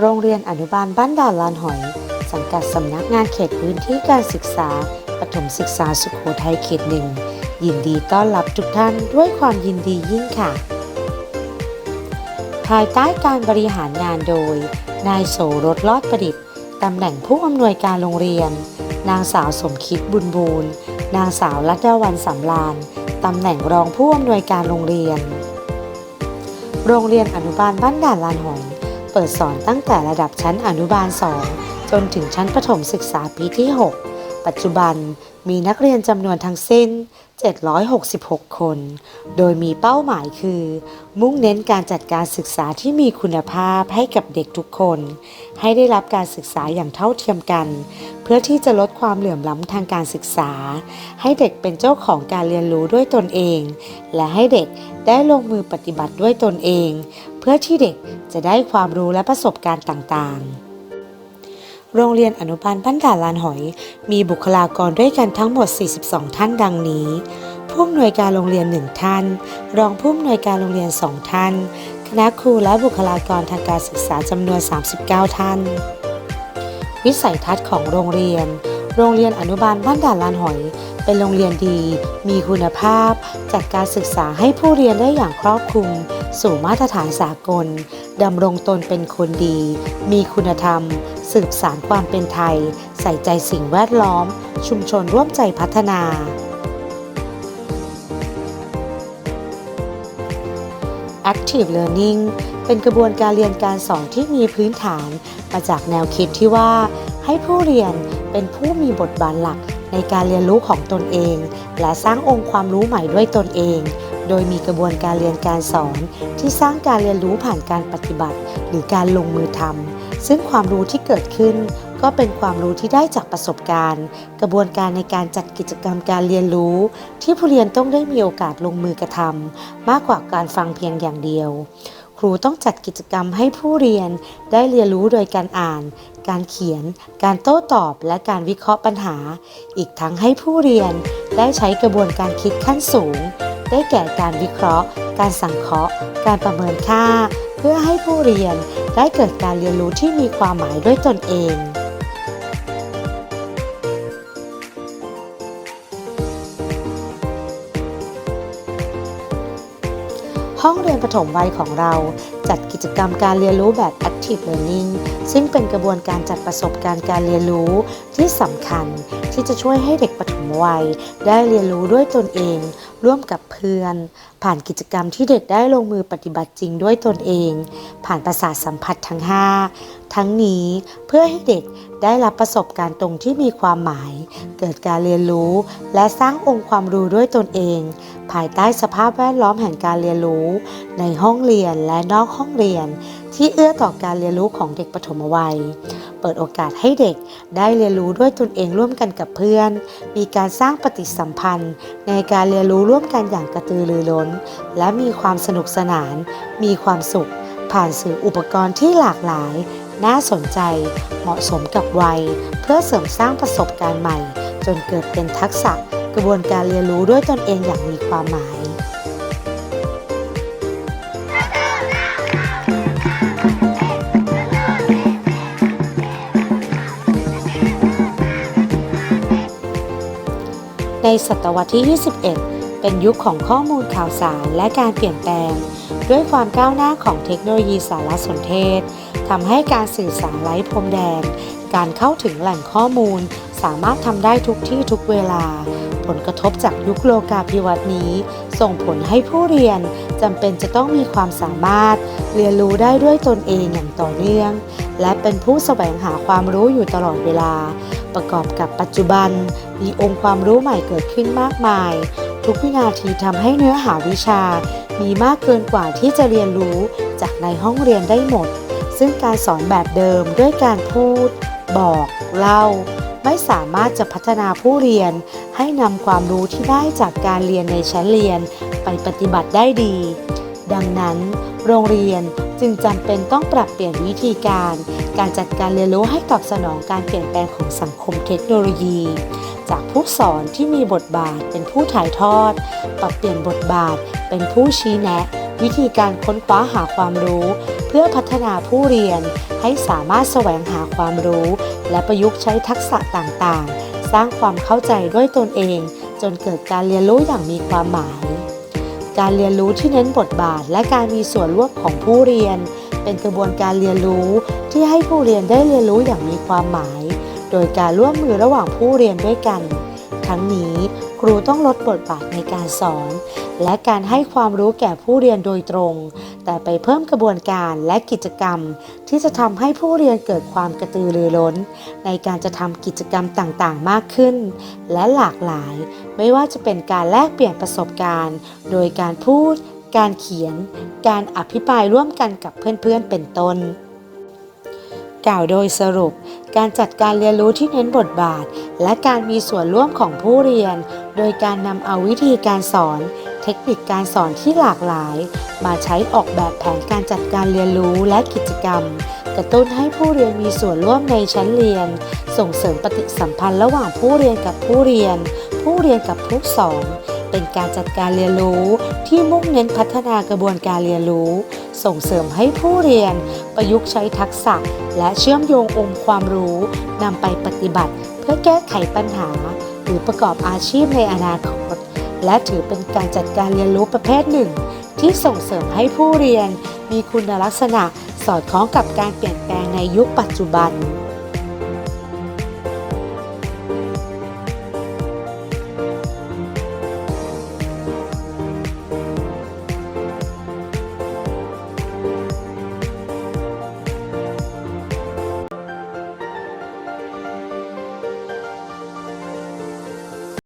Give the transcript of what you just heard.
โรงเรียนอนุบาลบ้านด่านลานหอย สังกัดสำนักงานเขตพื้นที่การศึกษาปฐมศึกษาสุขโขทัยเขตหนึ่งยินดีต้อนรับทุกท่านด้วยความยินดียิ่งค่ะ ภายใต้การบริหารงานโดย นายโสรถลอดประดิษฐ์ตำแหน่งผู้อำนวยการโรงเรียน นางสาวสมคิดบุญบูรณ์นางสาวรัตดาวันสำรานตำแหน่งรองผู้อำนวยการโรงเรียน โรงเรียนอนุบาลบ้านด่านลานหอย เปิดสอนตั้งแต่ระดับชั้นอนุบาล 2 จนถึงชั้นประถมศึกษาปีที่ 6 ปัจจุบันมีนักเรียนจำนวนทั้งสิ้น 766 คน โดยมีเป้าหมายคือ มุ่งเน้นการจัดการศึกษาที่มีคุณภาพให้กับเด็กทุกคน ให้ได้รับการศึกษาอย่างเท่าเทียมกัน เพื่อที่จะลดความเหลื่อมล้ำทางการศึกษา ให้เด็กเป็นเจ้าของการเรียนรู้ด้วยตนเอง และให้เด็กได้ลงมือปฏิบัติด้วยตนเอง เพื่อที่เด็กจะได้ความรู้และประสบการณ์ต่างๆ โรงเรียนอนุบาลบ้านด่านลานหอย มีบุคลากรด้วยกันทั้งหมด 42 ท่านดังนี้ ผู้อำนวยการโรงเรียน 1 ท่าน รองผู้อำนวยการโรงเรียน 2 ท่าน คณะครูและบุคลากรทางการศึกษาจำนวน 39 ท่าน วิสัยทัศน์ของโรงเรียน โรงเรียนอนุบาลบ้านด่านลานหอย เป็นโรงเรียนดี มีคุณภาพ จัดการศึกษาให้ผู้เรียนได้อย่างครอบคลุม สู่มาตรฐานสากลดำรงตนเป็นคนดี มีคุณธรรม สืบสารความเป็นไทย ใส่ใจสิ่งแวดล้อม ชุมชนร่วมใจพัฒนา Active Learning เป็นกระบวนการเรียนการสอนที่มีพื้นฐาน มาจากแนวคิดที่ว่าให้ผู้เรียนเป็นผู้มีบทบาทหลักในการเรียนรู้ของตนเอง และสร้างองค์ความรู้ใหม่ด้วยตนเอง โดยมีกระบวนการเรียนการสอนที่สร้างการเรียนรู้ผ่านการปฏิบัติ หรือการลงมือทำ ซึ่งความรู้ที่เกิดขึ้น ก็เป็นความรู้ที่ได้จากประสบการณ์ กระบวนการในการจัดกิจกรรมการเรียนรู้ ที่ผู้เรียนต้องได้มีโอกาสลงมือกระทำมากกว่าการฟังเพียงอย่างเดียว ครูต้องจัดกิจกรรมให้ผู้เรียนได้เรียนรู้โดยการอ่าน การเขียน การโต้ตอบ และการวิเคราะห์ปัญหา อีกทั้งให้ผู้เรียนได้ใช้กระบวนการคิดขั้นสูง ได้แก่การวิเคราะห์ การสังเคราะห์ การประเมินค่า เพื่อให้ผู้เรียนได้เกิดการเรียนรู้ที่มีความหมายด้วยตนเองห้องเรียนปฐมวัยของเราจัดกิจกรรมการเรียนรู้แบบ Active Learning ซึ่งเป็นกระบวนการจัดประสบการณ์การเรียนรู้ที่สำคัญที่จะช่วยให้เด็กปฐม วัย ได้เรียนรู้ด้วยตนเอง ร่วมกับเพื่อน ผ่านกิจกรรมที่เด็กได้ลงมือปฏิบัติจริงด้วยตนเอง ผ่านประสาทสัมผัสทั้ง 5 ทั้งนี้เพื่อให้เด็กได้รับประสบการณ์ตรงที่มีความหมาย เกิดการเรียนรู้และสร้างองค์ความรู้ด้วยตนเอง ภายใต้สภาพแวดล้อมแห่งการเรียนรู้ ในห้องเรียนและนอกห้องเรียน ที่เอื้อต่อการเรียนรู้ของเด็กปฐมวัย เปิดโอกาสให้เด็กได้เรียนรู้ด้วยตนเองร่วมกันกับเพื่อน มีการสร้างปฏิสัมพันธ์ ในการเรียนรู้ร่วมกันอย่างกระตือรือร้น และมีความสนุกสนาน มีความสุข ผ่านสื่ออุปกรณ์ที่หลากหลาย น่าสนใจ เหมาะสมกับวัย เพื่อเสริมสร้างประสบการณ์ใหม่ จนเกิดเป็นทักษะ กระบวนการเรียนรู้ด้วยตนเองอย่างมีความหมาย ในศตวรรษที่ 21 เป็นยุคของข้อมูลข่าวสารและการเปลี่ยนแปลง ด้วยความก้าวหน้าของเทคโนโลยีสารสนเทศทำให้การสื่อสารไร้พรมแดน การเข้าถึงแหล่งข้อมูล สามารถทำได้ทุกที่ทุกเวลา ผลกระทบจากยุคโลกาภิวัตน์นี้ ส่งผลให้ผู้เรียนจำเป็นจะต้องมีความสามารถ เรียนรู้ได้ด้วยตนเองอย่างต่อเนื่อง และเป็นผู้แสวงหาความรู้อยู่ตลอดเวลา ประกอบกับปัจจุบัน มีองค์ความรู้ใหม่เกิดขึ้นมากมาย ทุกวินาทีทำให้เนื้อหาวิชา มีมากเกินกว่าที่จะเรียนรู้จากในห้องเรียนได้หมด ซึ่งการสอนแบบเดิมด้วยการพูด บอก เล่า ไม่สามารถจะพัฒนาผู้เรียน ให้นำความรู้ที่ได้จากการเรียนในชั้นเรียนไปปฏิบัติได้ดี ดังนั้น โรงเรียนจึงจำเป็นต้องปรับเปลี่ยนวิธีการ การจัดการเรียนรู้ให้ตอบสนองการเปลี่ยนแปลงของสังคมเทคโนโลยี จากผู้สอนที่มีบทบาทเป็นผู้ถ่ายทอด ปรับเปลี่ยนบทบาทเป็นผู้ชี้แนะ วิธีการค้นคว้าหาความรู้ เพื่อพัฒนาผู้เรียนให้สามารถแสวงหาความรู้ และประยุกต์ใช้ทักษะต่างๆ สร้างความเข้าใจด้วยตนเอง จนเกิดการเรียนรู้อย่างมีความหมาย การเรียนรู้ที่เน้นบทบาทและการมีส่วนร่วมของผู้เรียน เป็นกระบวนการเรียนรู้ที่ให้ผู้เรียนได้เรียนรู้อย่างมีความหมาย โดยการร่วมมือระหว่างผู้เรียนด้วยกัน ทั้งนี้ครูต้องลดบทบาทในการสอน และการให้ความรู้แก่ผู้เรียนโดยตรง แต่ไปเพิ่มกระบวนการและกิจกรรม ที่จะทำให้ผู้เรียนเกิดความกระตือรือร้น ในการจะทำกิจกรรมต่างๆ มากขึ้น และหลากหลาย ไม่ว่าจะเป็นการแลกเปลี่ยนประสบการณ์ โดยการพูด การเขียน การอภิปรายร่วมกันกับเพื่อนๆเป็นต้น กล่าวโดยสรุป การจัดการเรียนรู้ที่เน้นบทบาท และการมีส่วนร่วมของผู้เรียน โดยการนำเอาวิธีการสอน เทคนิคการสอนที่หลากหลาย มาใช้ออกแบบแผนการจัดการเรียนรู้และกิจกรรม กระตุ้นให้ผู้เรียนมีส่วนร่วมในชั้นเรียน ส่งเสริมปฏิสัมพันธ์ระหว่างผู้เรียนกับผู้เรียน ผู้เรียนกับผู้สอน เป็นการจัดการเรียนรู้ที่มุ่งเน้นพัฒนากระบวนการเรียนรู้ ส่งเสริมให้ผู้เรียน ประยุกต์ใช้ทักษะ และเชื่อมโยงองค์ความรู้นำไปปฏิบัติ เพื่อแก้ไขปัญหา หรือประกอบอาชีพในอนาคต และถือเป็นการจัดการเรียนรู้ประเภทหนึ่ง ที่ส่งเสริมให้ผู้เรียน มีคุณลักษณะสอดคล้องกับการเปลี่ยนแปลงในยุคปัจจุบัน